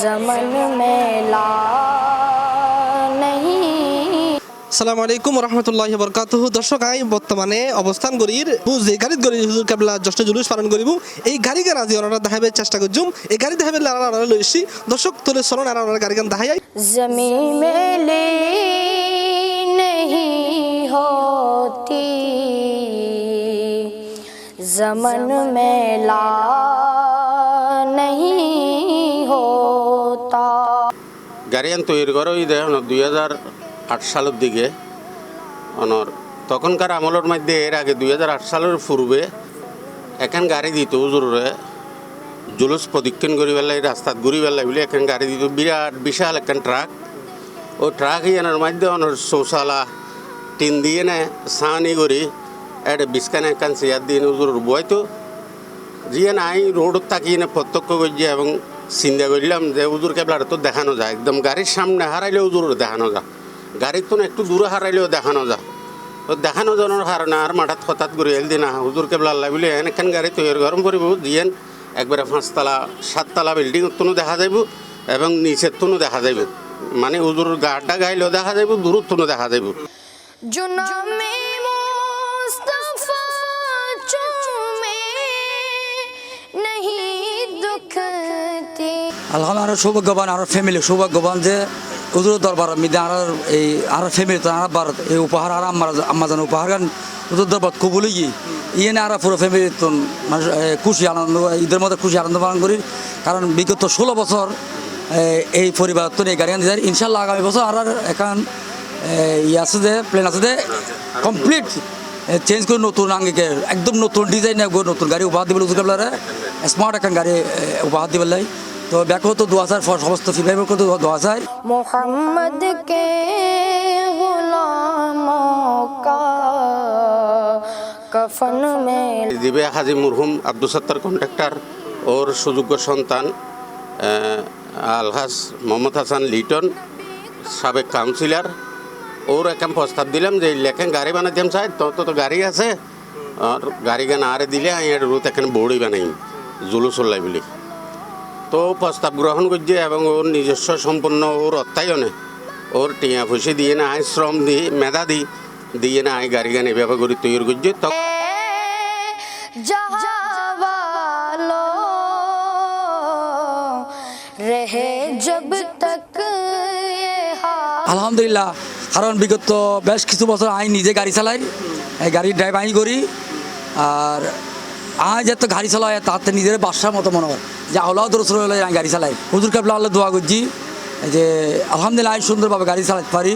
জমন মেলা সালাম আলাইকুম রহমতুল্লাহ বরকাত দর্শক আই বর্তমানে অবস্থান গরির যে গাড়িত গরি হুজুর কাবলা জষ্ট জুলুস পালন করিব। এই গাড়ি গান আজি অনারা দেখাবে চেষ্টা করজুম। এই গাড়ি দেখাবে লারা আনারা লইছি দর্শক তোলে সরণ আর অনারা গাড়ি গান দেখাই জমি মেলে নেহি হতি। জমন মেলা নেহি গাড়িয়ান তৈরি করো, এই দেখুন দুই হাজার আট সালের দিকে। অনর তখনকার আমলের মধ্যে এর আগে দুই হাজার আট সালের পূর্বে এখান গাড়ি দিত জরুরে জুলুস প্রদক্ষিণ করি পেলাই রাস্তাত ঘুরি পেলাই বলে এখন গাড়ি দিত। বিরাট বিশাল একখান ট্রাক। ও ট্রাক ইয়ানোর মধ্যে অনর শৌচালা টিন দিয়ে নে সানি করি এটা বিস্কানে একখান চেয়ার দিয়ে জরুর বইতো। যিয়ে নাই রোডত তাকিয়ে প্রত্যক্ষ করছি এবং চিন্তা করলাম যে উজুর কেবলার তো দেখানো যায় একদম গাড়ির সামনে হারাইলেও উজুর দেখানো যায় গাড়ির তো একটু দূরে হারাইলেও দেখানো যায় তো দেখানো যাওয়ার কারণে আর মাঠাত হঠাৎ করে এল দিন হুজুর কেবলা আল্লাহ বলে এনেখান গাড়ি তৈরি গরম করিব দিয়েন একবারে পাঁচতলা, সাততলা বিল্ডিং তোনো দেখা যাইব এবং নিচের তোনো দেখা যাইব। মানে হুজুর গাড়টা গাইলেও দেখা যাইব দূরত তোনো দেখা যাইব। जो আলহামদুলিল্লাহ আরও সৌভাগ্যবান আর ফ্যামিলি সৌভাগ্যবান যে হুজুর দরবার মিদে আর এই আর ফ্যামিলি তো আর এই উপহার আর আম্মার আম্মা জান উপহার। গান হুজুর দরবার কবুলি গি ইয়ে না আর পুরো ফ্যামিলি তো মানে এ, খুশি আনন্দ ঈদের মধ্যে খুশি আনন্দ পালন করি। কারণ বিগত ষোলো বছর এই পরিবার তো এই গাড়ি আনতে ইনশাল্লাহ আগামী বছর আর এখন ই আছে যে প্লেন আছে যে কমপ্লিট চেঞ্জ করে নতুন আঙ্গিকে একদম নতুন ডিজাইন নতুন গাড়ি উপহার দিবে হুজুর স্মার্ট এখন গাড়ি উপহার দিবে তো দেখো তো দোয়া চায় সমস্ত ফিল্মের কত দোয়া চায় মোহাম্মদ কে কফন মে দিবে হাজি মুরহুম আব্দুল সত্তার কন্ট্রাক্টর ওর সুযোগ্য সন্তান আলহাস মোহাম্মদ হাসান লিটন সাবেক কাউন্সিলর ওর একখান প্রস্তাব দিলাম যে লেখেন গাড়ি বানাতাম সাহেব তো তো গাড়ি আছে। আর গাড়ি গান আরে দিলে রুত এখন বৌড়ি বানাই। জুলুস বলি। তো প্রস্তাব গ্রহণ করছে এবং ওর নিজস্ব সম্পূর্ণ ওর অত্যায়নে। ওর টিয়া ফুসি দিয়ে না আয় শ্রম দিয়ে মেধা দিই দিয়ে না আয় গাড়ি গান ব্যবহার করে তৈরি করছে। আলহামদুলিল্লাহ কারণ বিগত বেশ কিছু বছর আই নিজে গাড়ি চালাই গাড়ি ড্রাইভ আই করি আর আজ এত গাড়ি চালায় তাতে নিজের বাসার মতো মনে হয়। যে আল্লাহ আমি গাড়ি চালাই। হুজুর কাবলা আল্লাহ দোয়া করছি যে আলহামদুলিল্লাহ আমি সুন্দরভাবে গাড়ি চালাতে পারি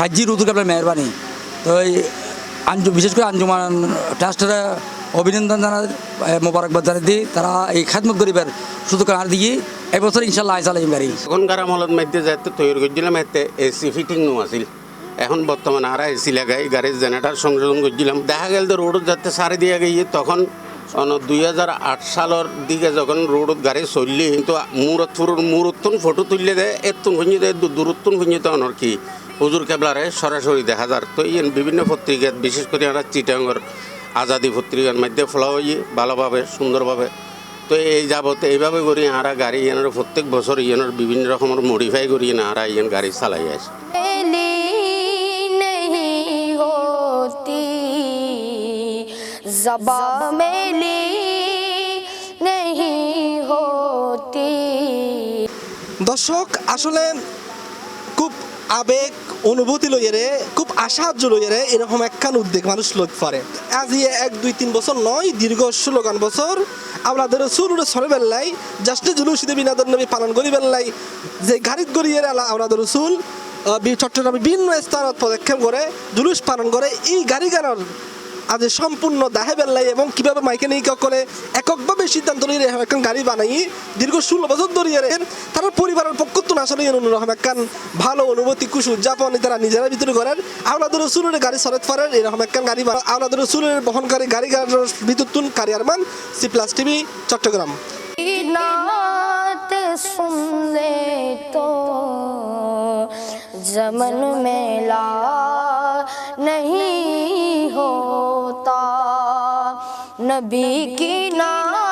ফাইজি হুজুর কাবলার মেহরবানি। তো এই আঞ্জু, বিশেষ করে আঞ্জুমান ট্রাস্টের অভিনন্দন জানার মোবারকবাদ জানিয়ে দিই। তারা এই খাদমত গরিবের সুযোগ আর দিয়ে এবছর ইনশাল্লাহ চালাই গাড়ি। এখনকার আমলত মধ্যে যাতে তৈরি করছিলাম, এতে এসি ফিটিং নো আছিল। এখন বর্তমানে আর এসি লাগাই গাড়ির জেনারেটার সংযোজন করছিলাম। দেখা গেল তো রোডত যাতে সারি দিয়ে গিয়ে তখন দুই আট সালের দিকে যখন রোডত গাড়ি চললি কিন্তু মূরত ফুরুর মূরত্তন ফটো তুললে দে এত্তুন ভুঁজি দেয় দূরত্তন ভুঁজি তো অনর কি। হুজুর কেবলারে সরাসরি দেখা যার তো ইয়ে বিভিন্ন পত্রিকাত, বিশেষ করে আমরা চিটাঙ্গর আজাদি পত্রিকার মধ্যে ফলা হয়ে ভালোভাবে সুন্দরভাবে তো এই যাবত এইভাবে করি আরা গাড়ি ইয়ানোর প্রত্যেক বছর ইয়ানোর বিভিন্ন রকমের মডিফাই করি না আরা ইয়ান গাড়ি চালাই আসে जबा मेली नहीं होती দর্শক আসলে খুব আবেগ অনুভূতি লইয়ারে খুব আশার্য লইয়ারে এরকম একখান উদ্বেগ মানুষ লোক করে আজ ইয়ে এক দুই তিন বছর নয় দীর্ঘ ষোলোখান বছর আমাদের সুরুরে সরে বেল্লাই জাস্টে জুলুসিদে বিনাদন নবী পালন করি বেল্লাই যে গাড়িত গড়িয়ে আমাদের রসুল চট্টগ্রামে ভিন্ন স্থানত পদক্ষেপ করে জুলুস পালন করে এই গাড়ি গানার আজ সম্পূর্ণ দাহে বেল্লাই এবং কিভাবে মাইকে নিয়ে করে এককভাবে সিদ্ধান্ত নিয়ে এখন গাড়ি বানাই দীর্ঘ ষোলো বছর ধরিয়ে তারা পরিবারের পক্ষ তো আসলে অন্যরকম একখান ভালো অনুভূতি কুশ উদযাপন তারা নিজেরা ভিতরে করেন আওলাদের রসুলের গাড়ি সরেত পারেন এরকম একখান গাড়ি আওলাদের রসুলের বহনকারী গাড়ি গাড়ির ভিতর তুন কারিয়ারমান সি প্লাস টিভি চট্টগ্রাম नात सुन ले तो जमन मेला नहीं होता। नबी की नात